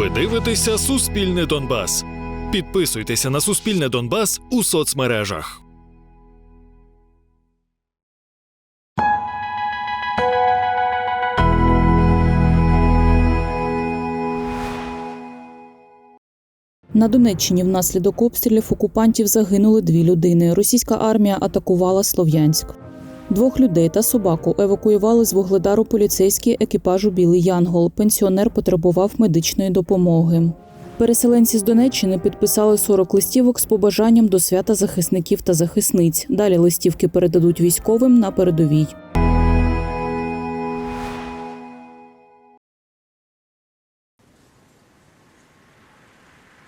Ви дивитеся Суспільне Донбас. Підписуйтеся на Суспільне Донбас у соцмережах. На Донеччині внаслідок обстрілів окупантів загинули дві людини. Російська армія атакувала Слов'янськ. Двох людей та собаку евакуювали з вугледару поліцейські екіпажу Білий Янгол. Пенсіонер потребував медичної допомоги. Переселенці з Донеччини підписали 40 листівок з побажанням до свята захисників та захисниць. Далі листівки передадуть військовим на передовій.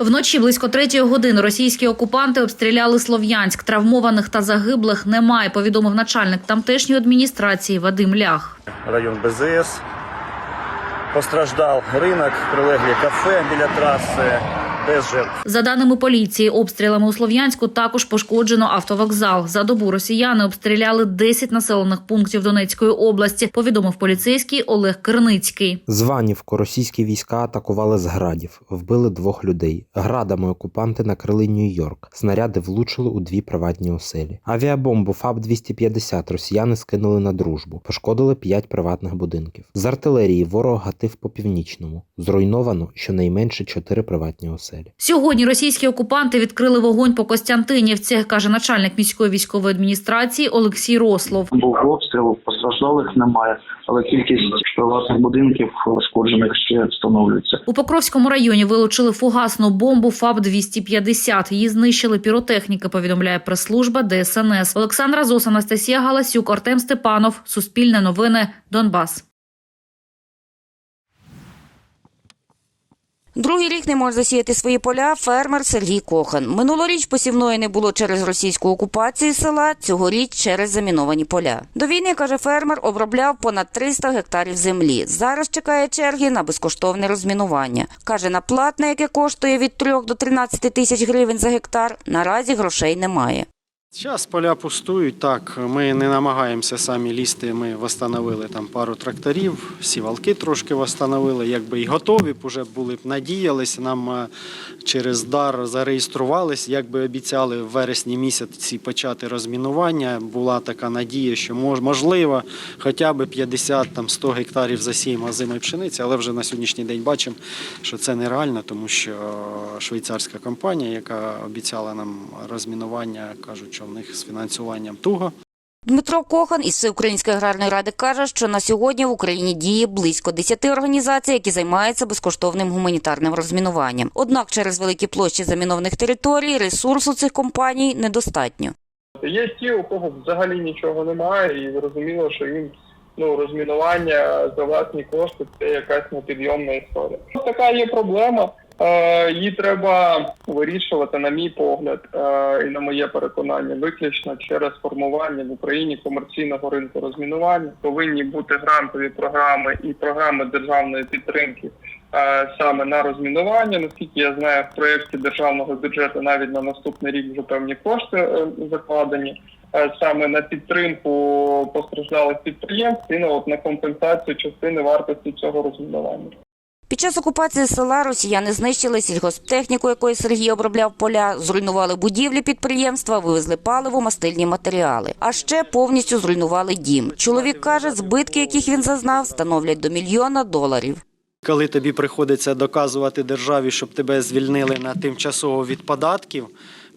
Вночі близько третьої години російські окупанти обстріляли Слов'янськ. Травмованих та загиблих немає. Повідомив начальник тамтешньої адміністрації Вадим Лях. район БЗС. Постраждав ринок, прилеглі кафе біля траси, без жертв. За даними поліції, обстрілами у Слов'янську також пошкоджено автовокзал. За добу росіяни обстріляли 10 населених пунктів Донецької області. Повідомив поліцейський Олег Кирницький. Званівку російські війська атакували з градів, вбили двох людей. Градами окупанти накрили Нью-Йорк. Снаряди влучили у дві приватні оселі. Авіабомбу ФАБ-250 росіяни скинули на дружбу, пошкодили п'ять приватних будинків. З артилерії ворог гатив по північному. Зруйновано щонайменше чотири приватні оселі. Сьогодні російські окупанти відкрили вогонь по Костянтинівці, каже начальник міської військової адміністрації Олексій Рослов. Був обстріл, постраждалих немає, але кількість приватних будинків пошкоджених ще встановлюється. У Покровському районі вилучили фугасну бомбу ФАБ-250. Її знищили піротехніки, повідомляє прес-служба ДСНС. Олександра Зос, Анастасія Галасюк, Артем Степанов. Суспільне новини. Донбас. Другий рік не може засіяти свої поля фермер Сергій Кохан. Минулоріч посівної не було через російську окупацію села, цьогоріч через заміновані поля. До війни, каже фермер, обробляв понад 300 гектарів землі. Зараз чекає черги на безкоштовне розмінування. Каже, на платне, яке коштує від 3 до 13 тисяч гривень за гектар, наразі грошей немає. Зараз поля пустують. Так, ми не намагаємося самі лізти. Ми встановили там пару тракторів, сівалки трошки встановили. Якби і готові б уже були б надіялися. Нам е, через дар зареєструвались. Якби обіцяли в вересні місяці почати розмінування. Була така надія, що можливо, хоча б 50 там 100 гектарів засіємо озимої пшениці, але вже на сьогоднішній день бачимо, що це нереально, тому що швейцарська компанія, яка обіцяла нам розмінування, кажуть, що в них з фінансуванням туго. Дмитро Кохан із Всеукраїнської аграрної ради каже, що на сьогодні в Україні діє близько 10 організацій, які займаються безкоштовним гуманітарним розмінуванням. Однак через великі площі замінованих територій ресурсу цих компаній недостатньо. Є ті, у кого взагалі нічого немає, і зрозуміло, що їм ну розмінування за власні кошти це якась непідйомна історія. Така є проблема. Е, її треба вирішувати, на мій погляд, е, і на моє переконання, виключно через формування в Україні комерційного ринку розмінування. Повинні бути грантові програми і програми державної підтримки е, саме на розмінування. Наскільки я знаю, в проєкті державного бюджету навіть на наступний рік вже певні кошти закладені. Саме на підтримку постраждалих підприємств і на от на компенсацію частини вартості цього розмінування. Час окупації села росіяни знищили сільгосптехніку, якою Сергій обробляв поля, зруйнували будівлі підприємства, вивезли паливо, мастильні матеріали. А ще повністю зруйнували дім. Чоловік каже, збитки, яких він зазнав, становлять до мільйона доларів. Коли тобі приходиться доказувати державі, щоб тебе звільнили на тимчасово від податків,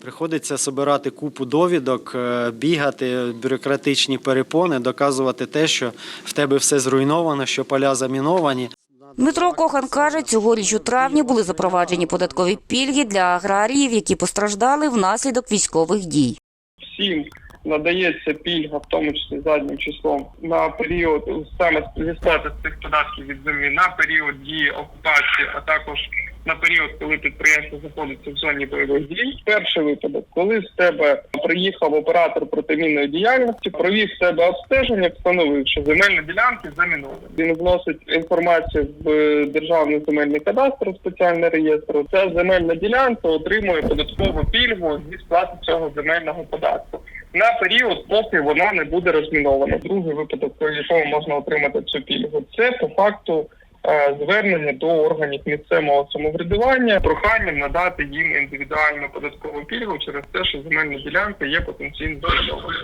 приходиться збирати купу довідок, е, бігати бюрократичні перепони, доказувати те, що в тебе все зруйновано, що поля заміновані. Дмитро Кохан каже, цьогоріч у травні були запроваджені податкові пільги для аграріїв, які постраждали внаслідок військових дій. всім надається пільга, в тому числі заднім числом, на період саме зі сплати цих податків від землі на період дії окупації, а також на період, коли підприємство знаходиться в зоні бойових дій. Перший випадок, коли з тебе приїхав оператор протимінної діяльності, провів з тебе обстеження, встановив, що земельні ділянки заміновані. Він вносить інформацію в е, державний земельний кадастр, спеціальний реєстр. Ця земельна ділянка отримує податкову пільгу зі сплати цього земельного податку на період, поки вона не буде розмінована. Другий випадок, по якому можна отримати цю пільгу, це по факту е, звернення до органів місцевого самоврядування проханням надати їм індивідуальну податкову пільгу через те, що земельна ділянка є потенційно замінованою.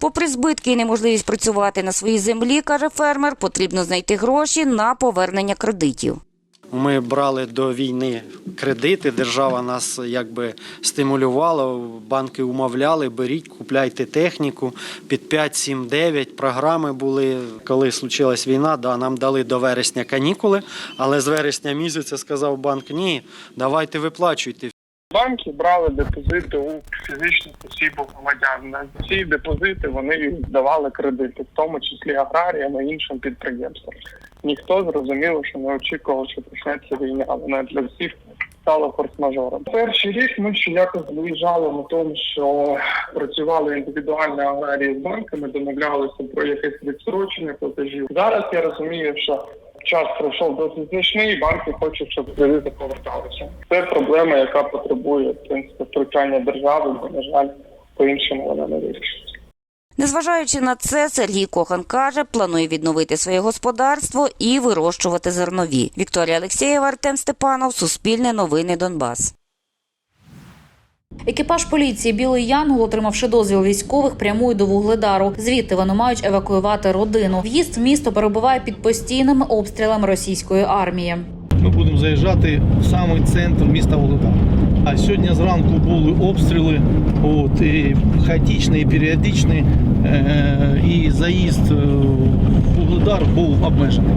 Попри збитки і неможливість працювати на своїй землі, каже фермер, потрібно знайти гроші на повернення кредитів. Ми брали до війни кредити. Держава нас якби стимулювала, банки умовляли, беріть, купляйте техніку під 5, 7, 9. Програми були. Коли случилась війна, да, нам дали до вересня канікули, але з вересня місяця сказав банк: ні, давайте виплачуйте. Банки брали депозити у фізичних осіб громадян. На ці депозити вони здавали кредити, в тому числі аграріям і іншим підприємствам. Ніхто зрозуміло, що не очікував, що почнеться війна. Вона для всіх стала форс-мажором. Перший рік ми ще якось виїжджали на тому, що працювали індивідуальні аграрії з банками, домовлялися про якесь відстрочення платежів. Зараз я розумію, що час пройшов досить значний, і банки хочуть, щоб кредити поверталися. Це проблема, яка потребує в принципі втручання держави, бо на жаль, по-іншому вона не вирішиться. Незважаючи на це, Сергій Кохан каже, планує відновити своє господарство і вирощувати зернові. Вікторія Олексєєва, Артем Степанов, Суспільне новини Донбас. Екіпаж поліції Білий Янгол, отримавши дозвіл військових, прямує до Вугледару. Звідти вони мають евакуювати родину. В'їзд в місто перебуває під постійними обстрілами російської армії. Ми будемо заїжджати в самий центр міста Володар. А сьогодні зранку були обстріли, от, і хаотичні, і періодичні, е, і заїзд е, в Вугледар був обмежений.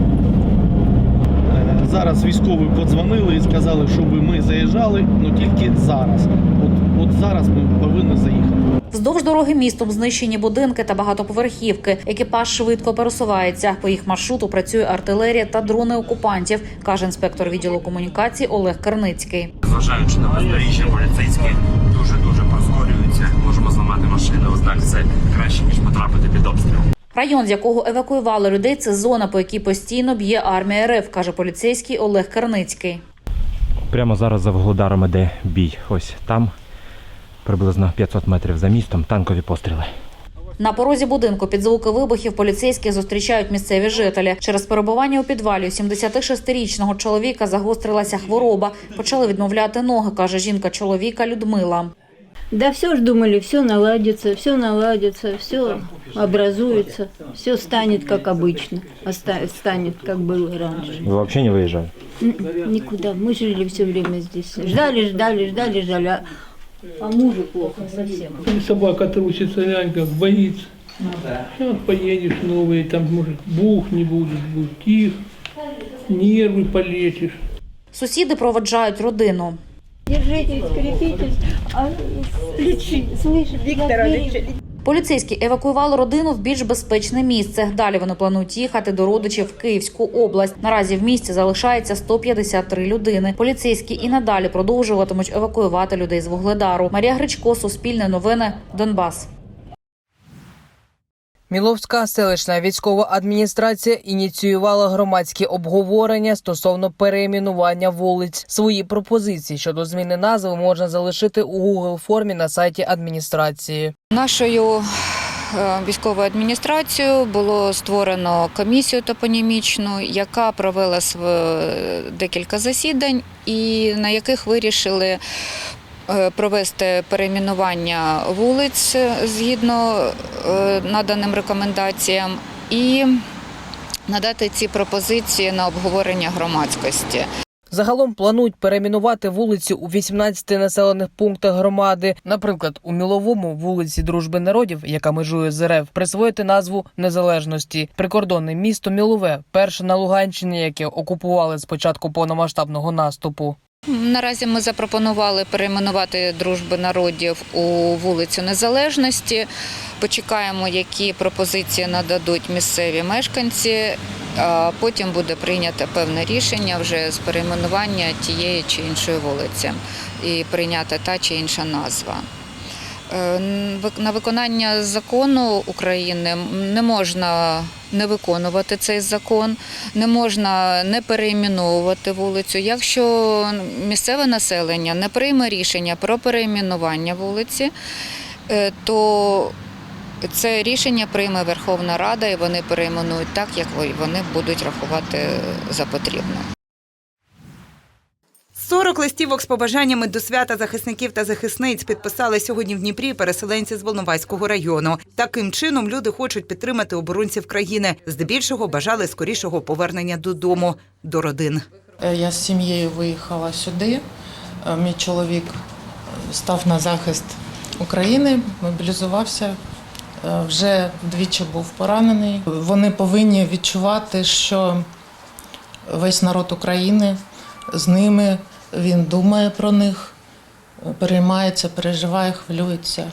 Е, Зараз військові подзвонили і сказали, щоб ми заїжджали, але тільки зараз. От зараз ми повинні заїхати. Вздовж дороги містом знищені будинки та багатоповерхівки. Екіпаж швидко пересувається. По їх маршруту працює артилерія та дрони окупантів, каже інспектор відділу комунікацій Олег Карницький. Зважаючи на бездоріжжя, поліцейські дуже дуже прискорюються. Можемо зламати машину. Однак це краще ніж потрапити під обстріл. Район, з якого евакуювали людей, це зона, по якій постійно б'є армія РФ, каже поліцейський Олег Карницький. Прямо зараз за Вугледаром іде бій. Ось там, приблизно 500 метрів за містом, танкові постріли. На порозі будинку під звуки вибухів поліцейські зустрічають місцеві жителі. Через перебування у підвалі у 76-річного чоловіка загострилася хвороба. Почали відмовляти ноги, каже жінка чоловіка Людмила. Да все ж думали, все наладится, все наладится, все образуется, все станет как обычно, оста- станет как было раньше. Ви взагалі не виїжджали? Н- Никуда, мы жили все время здесь, ждали, ждали, ждали, ждали, а- а мужу плохо совсем. И собака трусится, глянь, как боится. Сейчас поедешь новый, там, может, бух не будет, будет тихо, нервы полечишь. Сусіди проводжають родину. Держитесь, крепитесь, а лечи, слышишь, Виктора лечи. Поліцейські евакуювали родину в більш безпечне місце. Далі вони планують їхати до родичів в Київську область. Наразі в місті залишається 153 людини. Поліцейські і надалі продовжуватимуть евакуювати людей з Вугледару. Марія Гречко, Суспільне новини, Донбас. Міловська селищна військова адміністрація ініціювала громадські обговорення стосовно перейменування вулиць. Свої пропозиції щодо зміни назви можна залишити у Google формі на сайті адміністрації. Нашою е, військовою адміністрацією було створено комісію топонімічну, яка провела декілька засідань, і на яких вирішили провести перейменування вулиць згідно е, наданим рекомендаціям і надати ці пропозиції на обговорення громадськості. Загалом планують перейменувати вулиці у 18 населених пунктах громади. Наприклад, у Міловому вулиці Дружби народів, яка межує з РФ, присвоїти назву незалежності. Прикордонне місто Мілове, перше на Луганщині, яке окупували з початку повномасштабного наступу. Наразі ми запропонували перейменувати дружби народів у вулицю Незалежності. Почекаємо, які пропозиції нададуть місцеві мешканці. А потім буде прийнято певне рішення вже з перейменування тієї чи іншої вулиці і прийнята та чи інша назва. Е, На виконання закону України не можна не виконувати цей закон, не можна не перейменовувати вулицю. Якщо місцеве населення не прийме рішення про перейменування вулиці, е, то Це рішення прийме Верховна Рада, і вони перейменують так, як вони будуть рахувати за потрібне. 40 листівок з побажаннями до свята захисників та захисниць підписали сьогодні в Дніпрі переселенці з Волноваського району. Таким чином люди хочуть підтримати оборонців країни. Здебільшого бажали скорішого повернення додому до родин. Е, Я з сім'єю виїхала сюди. Е, Мій чоловік став на захист України, мобілізувався. Е, Вже вдвічі був поранений. Вони повинні відчувати, що весь народ України з ними, він думає про них, переймається, переживає, хвилюється.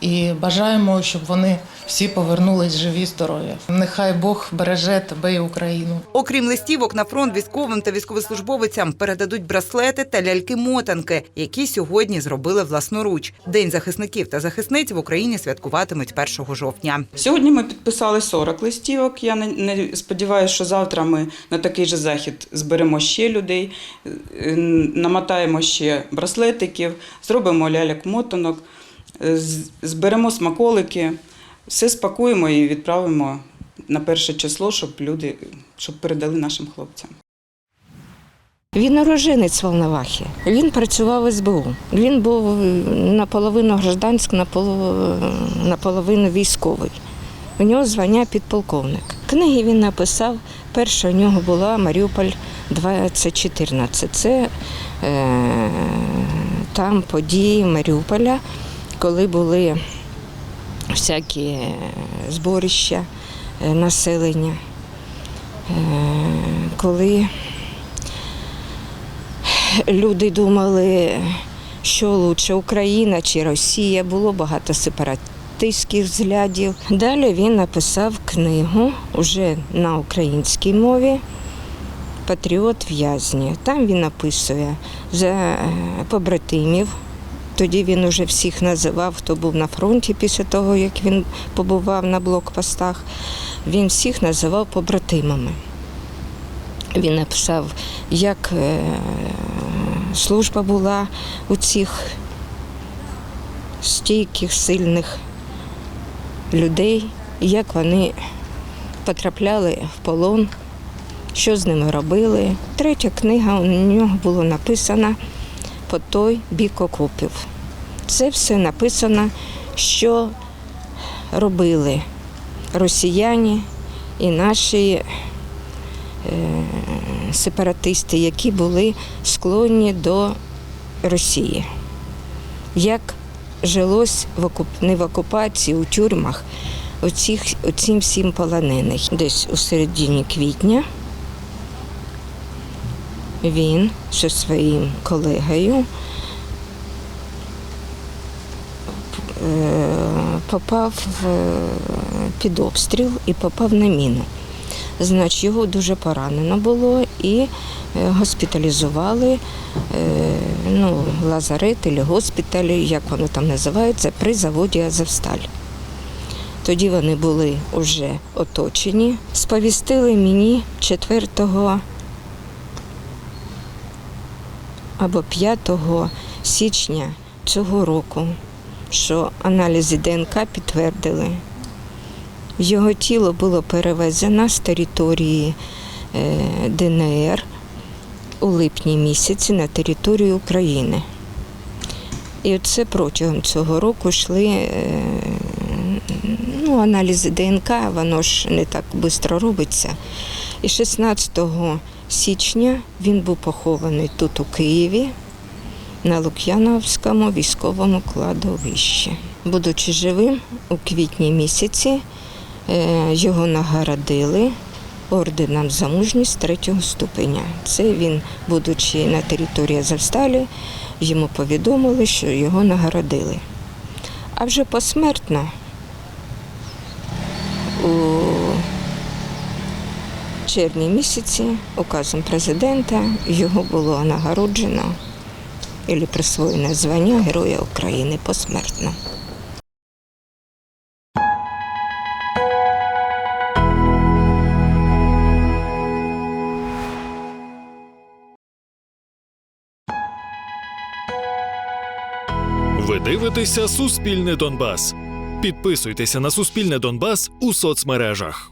І бажаємо, щоб вони всі повернулись живі, здорові. Нехай Бог береже тебе і Україну. Окрім листівок, на фронт військовим та військовослужбовцям передадуть браслети та ляльки-мотанки, які сьогодні зробили власноруч. День захисників та захисниць в Україні святкуватимуть 1 жовтня. Сьогодні ми підписали 40 листівок. Я не, не сподіваюся, що завтра ми на такий же захід зберемо ще людей, е, намотаємо ще браслетиків, зробимо ляльок-мотанок, е, зберемо смаколики, все спакуємо і відправимо на перше число, щоб люди щоб передали нашим хлопцям. Він уроженець Волновахи. Він працював в СБУ. Він був наполовину гражданський, наполовину, наполовину військовий. У нього звання підполковник. Книги він написав. Перша у нього була Маріуполь 2014. Це е, там події Маріуполя, коли були всякі зборища е, населення, е, коли люди думали, що лучше Україна чи Росія. Було багато сепаратистських взглядів. Далі він написав книгу вже на українській мові. Патріот в'язні. Там він описує за е, побратимів. Тоді він уже всіх називав, хто був на фронті після того, як він побував на блокпостах. Він всіх називав побратимами. Він написав, як е, служба була у цих стійких, сильних людей, як вони потрапляли в полон, що з ними робили. Третя книга у нього була написана по той бік окопів. Це все написано, що робили росіяни і наші е, сепаратисти, які були склонні до Росії. Як жилось в окуп... не в окупації, у тюрмах оцім всім полонених. Десь у середині квітня він зі своїм колегою е, попав під обстріл і попав на міну. Значить, його дуже поранено було і е, госпіталізували е, ну, лазарет або госпіталь, як воно там називається, при заводі Азовсталь. Тоді вони були вже оточені. Сповістили мені 4 або 5 січня цього року, що аналізи ДНК підтвердили. Його тіло було перевезено з території е, ДНР у липні місяці на територію України. І це протягом цього року йшли е, ну, аналізи ДНК, воно ж не так швидко робиться. І 16 січня він був похований тут у Києві на Лук'яновському військовому кладовищі. Будучи живим у квітні місяці, е, його нагородили орденом за мужність третього ступеня. Це він, будучи на території Азовсталі, йому повідомили, що його нагородили. А вже посмертно у червні місяці указом президента його було нагороджено і присвоєне звання Героя України посмертно. Ви дивитеся Суспільне Донбас. Підписуйтеся на Суспільне Донбас у соцмережах.